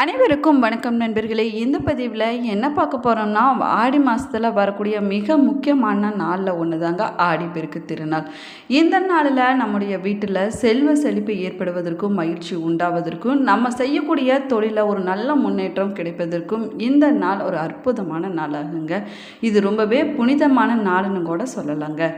அனைவருக்கும் வணக்கம் நண்பர்களே. இந்த பதிவில் என்ன பார்க்க போகிறோம்னா ஆடி மாதத்தில் வரக்கூடிய மிக முக்கியமான நாளில் ஒன்று தாங்க ஆடிப்பெருக்கு திருநாள். இந்த நாளில் நம்முடைய வீட்டில் செல்வ செழிப்பு ஏற்படுவதற்கும் மகிழ்ச்சி உண்டாவதற்கும் நம்ம செய்யக்கூடிய தொழிலில் ஒரு நல்ல முன்னேற்றம் கிடைப்பதற்கும் இந்த நாள் ஒரு அற்புதமான நாளாகுங்க. இது ரொம்பவே புனிதமான நாள்னு கூட சொல்லலாங்க.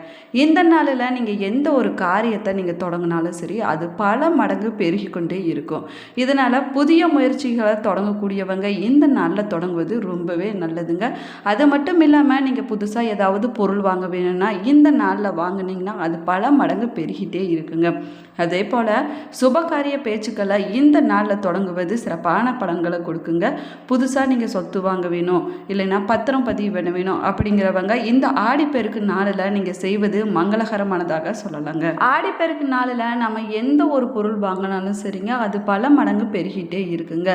இந்த நாளில் நீங்கள் எந்த ஒரு காரியத்தை நீங்கள் தொடங்கினாலும் சரி அது பல மடங்கு பெருகி கொண்டே இருக்கும். இதனால் புதிய முயற்சிகள் தொடங்கக்கூடியவங்க இந்த நாளில் தொடங்குவது ரொம்பவே நல்லதுங்க. அது மட்டும் இல்லாமல் நீங்கள் புதுசாக ஏதாவது பொருள் வாங்க வேணும்னா இந்த நாளில் வாங்கினீங்கன்னா அது பல மடங்கு பெருகிட்டே இருக்குங்க. அதே போல் சுபகாரிய பேச்சுக்களை இந்த நாளில் தொடங்குவது சிறப்பான பலன்களை கொடுக்குங்க. புதுசாக நீங்கள் சொத்து வாங்க வேணும் இல்லைன்னா பத்திரம் பதிவு பண்ண வேணும் அப்படிங்கிறவங்க இந்த ஆடிப்பெருக்கு நாளில் நீங்கள் செய்வது மங்களகரமானதாக சொல்லலாங்க. ஆடிப்பெருக்கு நாளில் நம்ம எந்த ஒரு பொருள் வாங்கினாலும் சரிங்க அது பல மடங்கு பெருகிட்டே இருக்குங்க.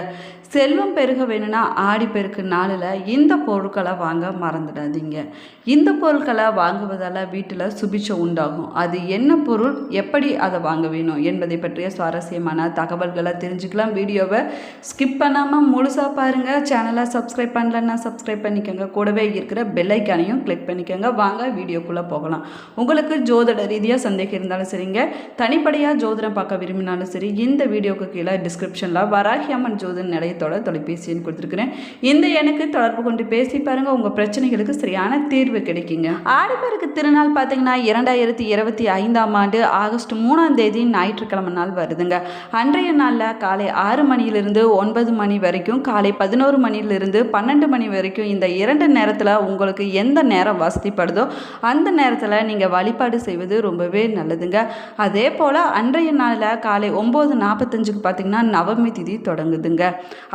செல்வம் பெருக வேணும்னா ஆடிப்பெருக்கு நாளில் இந்த பொருட்களை வாங்க மறந்துடாதீங்க. இந்த பொருட்களை வாங்குவதால் வீட்டில் சுபிச்சம் உண்டாகும். அது என்ன பொருள்? எப்படி அதை வாங்க வேணும்? என்பதை பற்றிய சுவாரஸ்யமான தகவல்களை தெரிஞ்சுக்கலாம். வீடியோவை ஸ்கிப் பண்ணாமல் முழுசாக பாருங்கள் சேனலை சப்ஸ்கிரைப் பண்ணலன்னா சப்ஸ்கிரைப் பண்ணிக்கோங்க. கூடவே இருக்கிற பெல்லைக்கானையும் கிளிக் பண்ணிக்கோங்க. வாங்க வீடியோக்குள்ளே போகலாம். உங்களுக்கு ஜோதிட ரீதியாக சந்தேகம் இருந்தாலும் சரிங்க. தனிப்படையாக ஜோதிடம் பார்க்க விரும்பினாலும் சரி இந்த வீடியோக்கு கீழே டிஸ்கிரிப்ஷனில் வராகியம்மன் ஜோதன் நிலையத்தோட தொலைபேசி எண் கொடுத்துருக்குறேன். இந்த எண்ணுக்கு தொடர்பு கொண்டு பேசி பாருங்கள் உங்கள் பிரச்சனைகளுக்கு சரியான தீர்வு கிடைக்குங்க. ஆடிப்பெருக்கு திருநாள் பார்த்தீங்கன்னா இரண்டாயிரத்தி இருபத்தி ஐந்தாம் ஆண்டு ஆகஸ்ட் மூணாம் தேதி ஞாயிற்றுக்கிழமை நாள் வருதுங்க. அன்றைய நாளில் காலை ஆறு மணியிலிருந்து ஒன்பது மணி வரைக்கும் காலை பதினோரு மணியிலிருந்து பன்னெண்டு மணி வரைக்கும் இந்த இரண்டு நேரத்தில் உங்களுக்கு எந்த நேரம் வசதிப்படுதோ அந்த நேரத்தில் நீங்கள் வழிபாடு செய்வது ரொம்பவே நல்லதுங்க. அதே போல் அன்றைய நாளில் காலை ஒம்பது நாற்பத்தஞ்சுக்கு பார்த்தீங்கன்னா நவமி திதி தொடங்குதுங்க.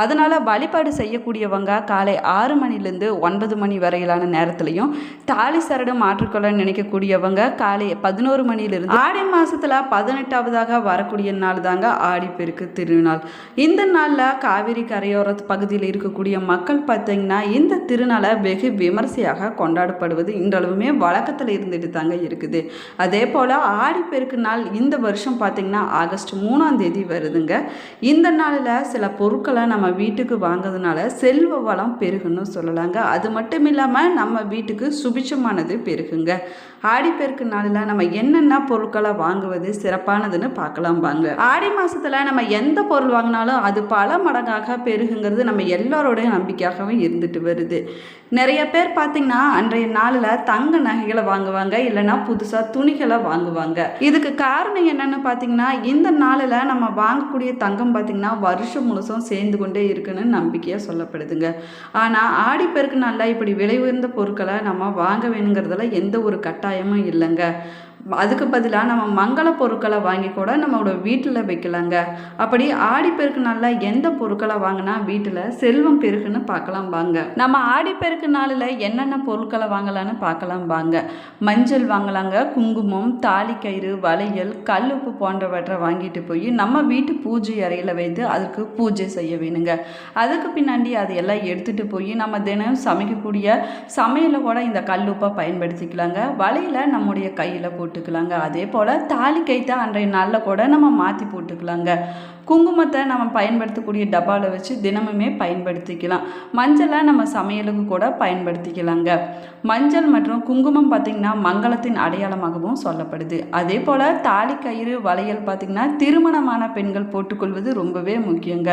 அதனால் வழிபாடு செய்யக்கூடியவங்க காலை ஆறு மணிலேருந்து ஒன்பது மணி வரையிலான நேரத்துலையும் தாலி சரடு மாற்றிக்கொள்ள நினைக்கக்கூடியவங்க காலை பதினோரு மணியிலிருந்து ஆடி மாதத்தில் பதினெட்டாவதாக வரக்கூடிய நாள் தாங்க ஆடிப்பெருக்கு திருநாள். இந்த நாளில் காவிரி கரையோர பகுதியில் இருக்கக்கூடிய மக்கள் பார்த்தீங்கன்னா இந்த திருநாளை வெகு விமர்சையாக கொண்டாடப்படுவது இன்றளவுமே வழக்கத்தில் இருந்துட்டு தாங்க இருக்குது. அதே போல் ஆடிப்பெருக்கு நாள் இந்த வருஷம் பார்த்தீங்கன்னா ஆகஸ்ட் மூணாம் தேதி வருதுங்க. இந்த நாளில் சில பொருட்கள் நம்ம வீட்டுக்கு வாங்குறதுனால செல்வ வளம் பெருகுன்னு சொல்லலாங்க. அது மட்டும் இல்லாமல் நம்ம வீட்டுக்கு சுபிச்சமானது பெருகுங்க. ஆடிப்பெருக்கு நாளில் நம்ம என்னென்ன பொருட்களை வாங்குவது சிறப்பானதுன்னு பார்க்கலாம் வாங்க. ஆடி மாதத்தில் நம்ம எந்த பொருள் வாங்கினாலும் அது பல மடங்காக பெருகுங்கிறது நம்ம எல்லாரோடைய நம்பிக்கையாகவும் இருந்துட்டு வருது. நிறைய பேர் பார்த்திங்கன்னா அன்றைய நாளில் தங்க நகைகளை வாங்குவாங்க இல்லைன்னா புதுசாக துணிகளை வாங்குவாங்க. இதுக்கு காரணம் என்னென்னு பார்த்தீங்கன்னா இந்த நாளில் நம்ம வாங்கக்கூடிய தங்கம் பார்த்திங்கன்னா வருஷம் முழுசும் சேர்ந்து கொண்டே இருக்குன்னு நம்பிக்கையாக சொல்லப்படுதுங்க. ஆனால் ஆடிப்பெருக்கு நாளில் இப்படி விலை உயர்ந்த பொருட்களை நம்ம வாங்க வேணுங்கிறதுல எந்த ஒரு கட்டாயமும் இல்லைங்க. அதுக்கு பதிலாக நம்ம மங்கள பொருட்களை வாங்கி கூட நம்மளோட வீட்டில் வைக்கலாங்க. அப்படி ஆடிப்பெருக்கு நாளில் எந்த பொருட்களை வாங்கினா வீட்டில் செல்வம் பெருகுன்னு பார்க்கலாம் வாங்க. நம்ம ஆடிப்பெருக்கு நாளில் என்னென்ன பொருட்களை வாங்கலான்னு பார்க்கலாம் வாங்க. மஞ்சள் வாங்கலாங்க குங்குமம் தாலிக்கயிறு வளையல் கல்லுப்பு போன்றவற்றை வாங்கிட்டு போய் நம்ம வீட்டு பூஜை அறையில் வைத்து அதுக்கு பூஜை செய்ய வேணுங்க. அதுக்கு பின்னாடி அதையெல்லாம் எடுத்துகிட்டு போய் நம்ம தினம் சமைக்கக்கூடிய சமையலில் கூட இந்த கல்லுப்பை பயன்படுத்திக்கலாங்க. வலையில் நம்முடைய கையில் போட்டு போட்டுக்கலாங்க. அதே போல் தாலி கைத்தை அன்றைய நாளில் கூட நம்ம மாற்றி போட்டுக்கலாங்க. குங்குமத்தை நம்ம பயன்படுத்தக்கூடிய டப்பாவில் வச்சு தினமுமே பயன்படுத்திக்கலாம். மஞ்சளை நம்ம சமையலுக்கு கூட பயன்படுத்திக்கலாங்க. மஞ்சள் மற்றும் குங்குமம் பார்த்திங்கன்னா மங்களத்தின் அடையாளமாகவும் சொல்லப்படுது. அதே போல் தாலி கயிறு வளையல் பார்த்திங்கன்னா திருமணமான பெண்கள் போட்டுக்கொள்வது ரொம்பவே முக்கியங்க.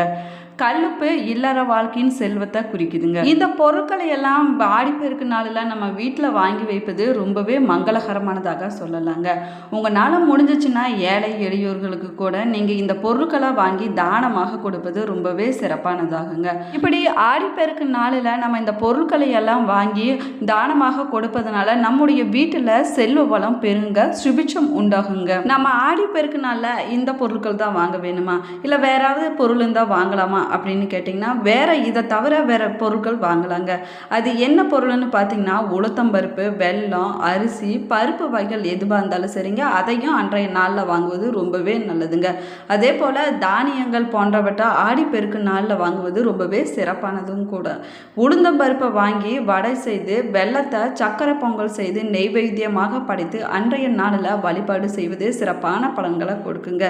கல்லுப்பு இல்லற வாழ்க்கையின் செல்வத்தை குறிக்குதுங்க. இந்த பொருட்களை எல்லாம் ஆடிப்பெருக்கு நாளில் நம்ம வீட்டில் வாங்கி வைப்பது ரொம்பவே மங்களகரமானதாக சொல்லலாங்க. உங்களால் முடிஞ்சிச்சுன்னா ஏழை எளியோர்களுக்கு கூட நீங்கள் இந்த பொருட்களை வாங்கி தானமாக கொடுப்பது ரொம்பவே சிறப்பானதாகுங்க. இப்படி ஆடிப்பெருக்கு நாளில் நம்ம இந்த பொருட்களை எல்லாம் வாங்கி தானமாக கொடுப்பதனால நம்முடைய வீட்டில் செல்வ வளம் பெருங்க சுபிச்சம் உண்டாகுங்க. நம்ம ஆடிப்பெருக்கு நாளில் இந்த பொருட்கள் தான் வாங்க வேணுமா? இல்லை வேறாவது பொருள் இருந்தால் வாங்கலாமா? அப்படின்னு கேட்டிங்கன்னா வேறு இதை தவிர வேறு பொருட்கள் வாங்கலாங்க. அது என்ன பொருள்னு பார்த்தீங்கன்னா உளுத்தம்பருப்பு வெல்லம் அரிசி பருப்பு வகைகள் எதுவாக இருந்தாலும் சரிங்க. அதையும் அன்றைய நாளில் வாங்குவது ரொம்பவே நல்லதுங்க. அதே போல் தானியங்கள் போன்றவற்றை ஆடிப்பெருக்கு நாளில் வாங்குவது ரொம்பவே சிறப்பானதும் கூட. உளுந்தம்பருப்பை வாங்கி வடை செய்து வெள்ளத்தை சக்கரை பொங்கல் செய்து நெய்வேத்தியமாக படைத்து அன்றைய நாளில் வழிபாடு செய்வது சிறப்பான பலன்களை கொடுக்குங்க.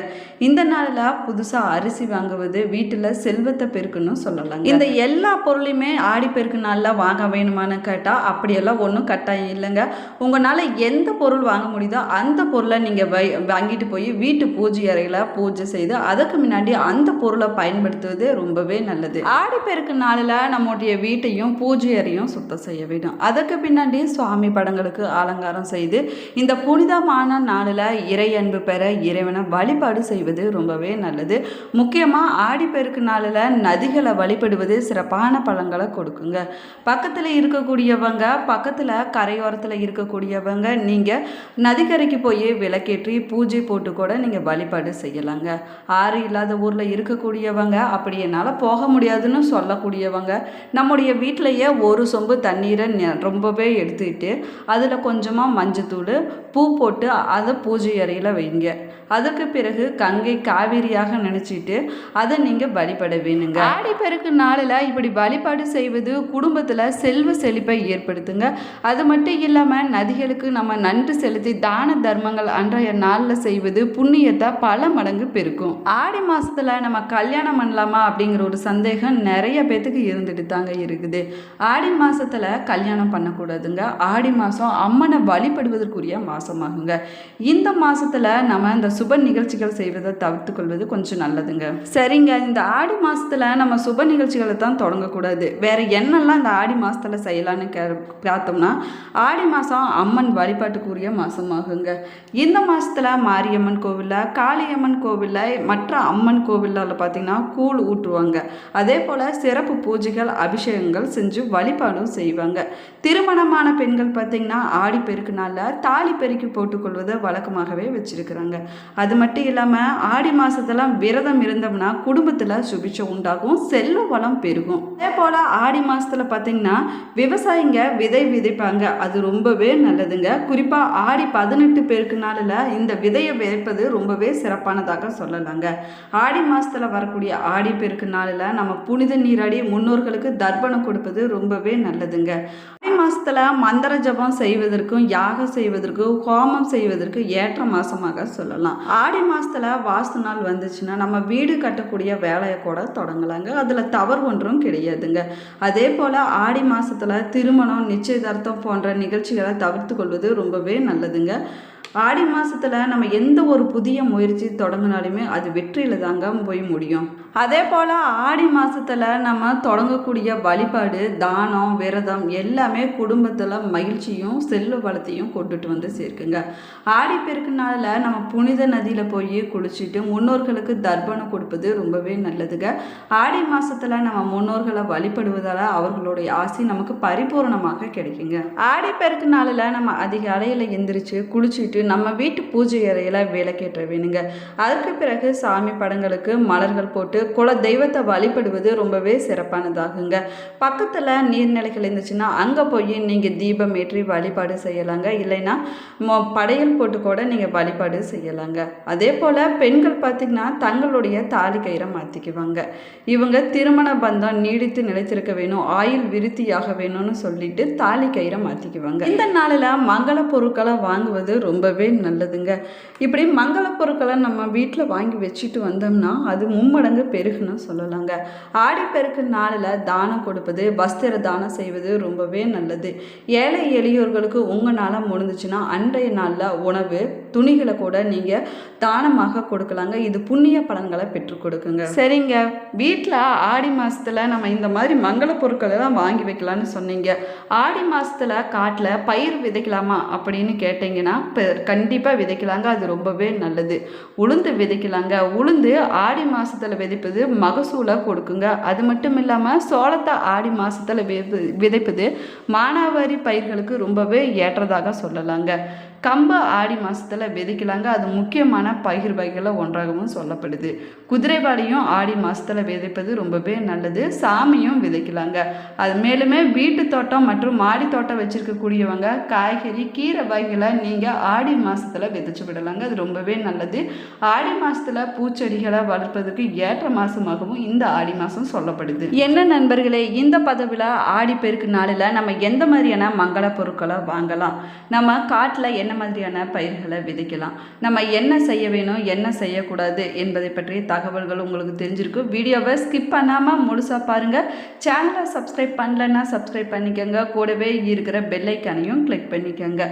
இந்த நாளில் புதுசாக அரிசி வாங்குவது வீட்டில் செல் செல்வத்தை பெருக்குன்னு சொல்லலாம் இந்த எல்லா பொருளையுமே ஆடிப்பெருக்கு நாளில் வாங்க வேணுமான்னு கேட்டால் அப்படியெல்லாம் ஒன்றும் கட்டாயம் இல்லைங்க. உங்களால் எந்த பொருள் வாங்க முடியுதோ அந்த பொருளை நீங்கள் வை வாங்கிட்டு போய் வீட்டு பூஜை அறையில் பூஜை செய்து அதுக்கு முன்னாடி அந்த பொருளை பயன்படுத்துவது ரொம்பவே நல்லது. ஆடிப்பெருக்கு நாளில் நம்முடைய வீட்டையும் பூஜை அறையும் சுத்தம் செய்ய வேண்டும். அதுக்கு பின்னாடி சுவாமி படங்களுக்கு அலங்காரம் செய்து இந்த புனிதமான நாளில் இறை அன்பு பெற இறைவனை வழிபாடு செய்வது ரொம்பவே நல்லது. முக்கியமாக ஆடிப்பெருக்கு நாளில் நதிகளை வழிபடுவது சிறப்பான பலன்களை கொடுக்குங்க. பக்கத்தில் இருக்கக்கூடியவங்க பக்கத்தில் கரையோரத்தில் இருக்கக்கூடியவங்க நீங்கள் நதிக்கரைக்கு போய் விளக்கேற்றி பூஜை போட்டு கூட நீங்கள் வழிபாடு செய்யலாங்க. ஆறு இல்லாத ஊரில் இருக்கக்கூடியவங்க அப்படி என்னால் போக முடியாதுன்னு சொல்லக்கூடியவங்க நம்முடைய வீட்டிலையே ஒரு சொம்பு தண்ணீரை நெ- ரொம்பவே எடுத்துக்கிட்டு அதில் கொஞ்சமாக மஞ்சத்தூள் பூ போட்டு அதை பூஜை அறையில் வைங்க. அதுக்கு பிறகு கங்கை காவிரியாக நினச்சிட்டு அதை நீங்கள் வழிபட வேணுங்க. ஆடிப்பெருக்கு நாளில் இப்படி வழிபாடு செய்வது குடும்பத்தில் செல்வ செழிப்பை ஏற்படுத்துங்க. அது மட்டும் இல்லாமல் நதிகளுக்கு நம்ம நன்றி செலுத்தி தான தர்மங்கள் அன்றைய நாளில் செய்வது புண்ணியத்தை பல மடங்கு பெருக்கும். ஆடி மாதத்தில் நம்ம கல்யாணம் பண்ணலாமா அப்படிங்கிற ஒரு சந்தேகம் நிறைய பேத்துக்கு இருந்துட்டு தாங்க இருக்குது. ஆடி மாதத்தில் கல்யாணம் பண்ணக்கூடாதுங்க. ஆடி மாதம் அம்மனை வழிபடுவதற்குரிய மாதமாகுங்க இந்த மாதத்தில் நம்ம இந்த சுப நிகழ்ச்சிகள் செய்வதை தவிர்த்து கொள்வது கொஞ்சம் நல்லதுங்க. சரிங்க. இந்த ஆடி மாதம் மாதத்தில் நம்ம சுப நிகழ்ச்சிகளை தான் தொடங்கக்கூடாது. வேறு என்னெல்லாம் இந்த ஆடி மாதத்தில் செய்யலான்னு கே பார்த்தோம்னா ஆடி மாதம் அம்மன் வழிபாட்டுக்குரிய மாதமாகுங்க இந்த மாதத்தில் மாரியம்மன் கோவிலில் காளியம்மன் கோவிலில் மற்ற அம்மன் கோவிலில் பார்த்தீங்கன்னா கூழ் ஊற்றுவாங்க அதே போல் சிறப்பு பூஜைகள் அபிஷேகங்கள் செஞ்சு வழிபாடும் செய்வாங்க. திருமணமான பெண்கள் பார்த்தீங்கன்னா ஆடி பெருக்கு நாளில் தாலி பெருக்கி போட்டுக்கொள்வதை வழக்கமாகவே வச்சுருக்கிறாங்க. அது மட்டும் இல்லாமல் ஆடி மாதத்தில் விரதம் இருந்தோம்னா குடும்பத்தில் சுபிட்சம் உண்டாகும் செல்வ வளம் பெருகும். அதே போல் ஆடி மாதத்தில் பார்த்திங்கன்னா விவசாயிங்க விதை விதைப்பாங்க. அது ரொம்பவே நல்லதுங்க. குறிப்பாக ஆடி பதினெட்டு பேருக்கு நாளில் இந்த விதையை விதைப்பது ரொம்பவே சிறப்பானதாக சொல்லலாங்க. ஆடி மாதத்தில் வரக்கூடிய ஆடி பெருக்கு நாளில் நம்ம புனித நீராடி முன்னோர்களுக்கு தர்ப்பணம் கொடுப்பது ரொம்பவே நல்லதுங்க. மாதத்தில் மந்திர ஜபம் செய்வதற்கும் யாகம் செய்வதற்கும் ஹோமம் செய்வதற்கு ஏற்ற மாதமாக சொல்லலாம். ஆடி மாதத்தில் வாஸ்து நாள் வந்துச்சுன்னா நம்ம வீடு கட்டக்கூடிய வேலையை கூட தொடங்கலாங்க. அதில் தவறு ஒன்றும் கிடையாதுங்க. அதே போல் ஆடி மாதத்தில் திருமணம் நிச்சயதார்த்தம் போன்ற நிகழ்ச்சிகளை தவிர்த்து கொள்வது ரொம்பவே நல்லதுங்க. ஆடி மாதத்தில் நம்ம எந்த ஒரு புதிய முயற்சி தொடங்கினாலுமே அது வெற்றியில் தாங்க போய் முடியும். அதே போல் ஆடி மாதத்தில் நம்ம தொடங்கக்கூடிய வழிபாடு தானம் விரதம் எல்லாமே குடும்பத்தில் மகிழ்ச்சியும் செல்வ வளத்தையும் கொண்டுட்டு வந்து சேர்க்குங்க. ஆடி பெருக்கு நாளில் நம்ம புனித நதியில் போய் குளிச்சுட்டு முன்னோர்களுக்கு தர்ப்பணம் கொடுப்பது ரொம்பவே நல்லதுங்க. ஆடி மாதத்தில் நம்ம முன்னோர்களை வழிபடுவதால் அவர்களுடைய ஆசை நமக்கு பரிபூரணமாக கிடைக்குங்க. ஆடி பெருக்கு நாளில் நம்ம அதிகாலையில் எந்திரிச்சு குளிச்சுட்டு நம்ம வீட்டு பூஜை அறையில் விளக்கேற்ற வேணுங்க. அதற்கு பிறகு சாமி படங்களுக்கு மலர்கள் போட்டு குல தெய்வத்தை வழிபடுவது ரொம்பவே சிறப்பானதாகுங்க. பக்கத்தில் நீர்நிலைகள் இருந்துச்சுன்னா அங்கே போய் நீங்கள் தீபம் ஏற்றி வழிபாடு செய்யலாங்க. இல்லைன்னா மொ- படையல் போட்டு கூட நீங்கள் வழிபாடு செய்யலாங்க. அதே போல் பெண்கள் பார்த்திங்கன்னா தங்களுடைய தாலி கயிறை மாற்றிக்குவாங்க இவங்க திருமண பந்தம் நீடித்து நிலைத்திருக்க வேணும் ஆயுள் விருத்தியாக வேணும்னு சொல்லிட்டு தாலி கயிறை மாற்றிக்குவாங்க இந்த நாளில் மங்கள பொருட்களை வாங்குவது ரொம்பவே நல்லதுங்க. இப்படி மங்கள பொருட்களை நம்ம வீட்டில் வாங்கி வச்சுட்டு வந்தோம்னா அது மும்மடங்கு பெருகுன்னு சொல்லலாங்க. ஆடிப்பெருக்கு நாளில் தானம் கொடுப்பது வஸ்திர தானம் செய்வது ரொம்பவே நல்லது. ஏழை எளியோர்களுக்கு உங்களால் முடிஞ்சிச்சுன்னா அன்றைய நாளில் உணவு துணிகளை கூட நீங்கள் தானமாக கொடுக்கலாங்க. இது புண்ணிய பலன்களை பெற்றுக் கொடுக்குங்க. சரிங்க. வீட்டில் ஆடி மாசத்துல நம்ம இந்த மாதிரி மங்கள பொருட்களை தான் வாங்கி வைக்கலாம்னு சொன்னீங்க. ஆடி மாசத்துல காட்டில் பயிர் விதைக்கலாமா அப்படின்னு கேட்டிங்கன்னா கண்டிப்பாக விதைக்கலாங்க. அது ரொம்பவே நல்லது. உளுந்து விதைக்கலாங்க. உளுந்து ஆடி மாசத்துல விதைப்பது மகசூலை கொடுக்குங்க. அது மட்டும் இல்லாமல் சோளத்தை ஆடி மாசத்துல விதைப்பது மானாவாரி பயிர்களுக்கு ரொம்பவே ஏற்றதாக சொல்லலாங்க. கம்பு ஆடி மாதத்தில் விதைக்கலாங்க. அது முக்கியமான பயிர் வகைகளில் ஒன்றாகவும் சொல்லப்படுது. குதிரைவாளியும் ஆடி மாதத்தில் விதைப்பது ரொம்பவே நல்லது. சாமியும் விதைக்கலாங்க. அது மேலுமே வீட்டு தோட்டம் மற்றும் மாடி தோட்டம் வச்சுருக்கக்கூடியவங்க காய்கறி கீரை வகைகளை நீங்கள் ஆடி மாதத்தில் விதைச்சு விடலாங்க. அது ரொம்பவே நல்லது. ஆடி மாதத்தில் பூச்செடிகளை வளர்ப்பதற்கு ஏற்ற மாதமாகவும் இந்த ஆடி மாதம் சொல்லப்படுது. என்ன நண்பர்களே இந்த பதவியில் ஆடி பெருக்கு நாளில் நம்ம எந்த மாதிரியான மங்கள பொருட்களை வாங்கலாம்? நம்ம காட்டில் என்ன என்ன மாதிரியான பயிர்களை விதைக்கலாம்? நம்ம என்ன செய்ய வேணும் என்ன செய்யக்கூடாது என்பதை பற்றிய தகவல்கள் உங்களுக்கு தெரிஞ்சிருக்கும் வீடியோவை ஸ்கிப் பண்ணாமல் முழுசாக பாருங்கள் சேனலை சப்ஸ்கிரைப் பண்ணலன்னா சப்ஸ்கிரைப் பண்ணிக்கோங்க. கூடவே இருக்கிற பெல்லைக்கானையும் கிளிக் பண்ணிக்கோங்க.